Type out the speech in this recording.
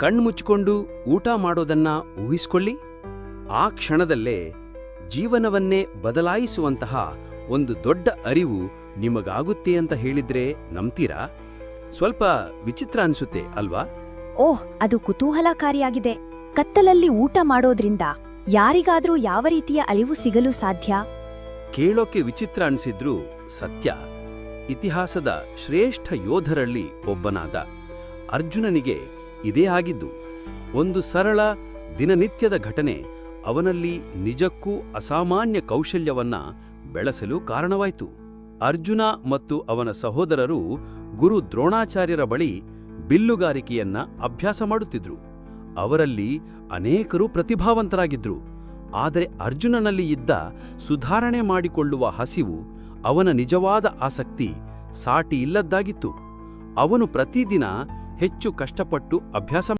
ಕಣ್ಮುಚ್ಕೊಂಡು ಊಟ ಮಾಡೋದನ್ನ ಊಹಿಸ್ಕೊಳ್ಳಿ. ಆ ಕ್ಷಣದಲ್ಲೇ ಜೀವನವನ್ನೇ ಬದಲಾಯಿಸುವಂತಹ ಒಂದು ದೊಡ್ಡ ಅರಿವು ನಿಮಗಾಗುತ್ತೆ ಅಂತ ಹೇಳಿದ್ರೆ ನಂಬ್ತೀರಾ? ಸ್ವಲ್ಪ ವಿಚಿತ್ರ ಅನ್ಸುತ್ತೆ ಅಲ್ವಾ? ಓಹ್ ಅದು ಕುತೂಹಲಕಾರಿಯಾಗಿದೆ. ಕತ್ತಲಲ್ಲಿ ಊಟ ಮಾಡೋದ್ರಿಂದ ಯಾರಿಗಾದ್ರೂ ಯಾವ ರೀತಿಯ ಅರಿವು ಸಿಗಲು ಸಾಧ್ಯ? ಕೇಳೋಕೆ ವಿಚಿತ್ರ ಅನ್ಸಿದ್ರೂ ಸತ್ಯ. ಇತಿಹಾಸದ ಶ್ರೇಷ್ಠ ಯೋಧರಲ್ಲಿ ಒಬ್ಬನಾದ ಅರ್ಜುನನಿಗೆ ಇದೇ ಆಗಿದ್ದು, ಒಂದು ಸರಳ ದಿನನಿತ್ಯದ ಘಟನೆ ಅವನಲ್ಲಿ ನಿಜಕ್ಕೂ ಅಸಾಮಾನ್ಯ ಕೌಶಲ್ಯವನ್ನ ಬೆಳೆಸಲು ಕಾರಣವಾಯಿತು. ಅರ್ಜುನ ಮತ್ತು ಅವನ ಸಹೋದರರು ಗುರು ದ್ರೋಣಾಚಾರ್ಯರ ಬಳಿ ಬಿಲ್ಲುಗಾರಿಕೆಯನ್ನ ಅಭ್ಯಾಸ ಮಾಡುತ್ತಿದ್ರು. ಅವರಲ್ಲಿ ಅನೇಕರು ಪ್ರತಿಭಾವಂತರಾಗಿದ್ರು. ಆದರೆ ಅರ್ಜುನನಲ್ಲಿ ಇದ್ದ ಸುಧಾರಣೆ ಮಾಡಿಕೊಳ್ಳುವ ಹಸಿವು ಅವನ ನಿಜವಾದ ಆಸಕ್ತಿ ಸಾಟಿ ಇಲ್ಲದ್ದಾಗಿತ್ತು. ಅವನು ಪ್ರತಿದಿನ ಹೆಚ್ಚು ಕಷ್ಟಪಟ್ಟು ಅಭ್ಯಾಸ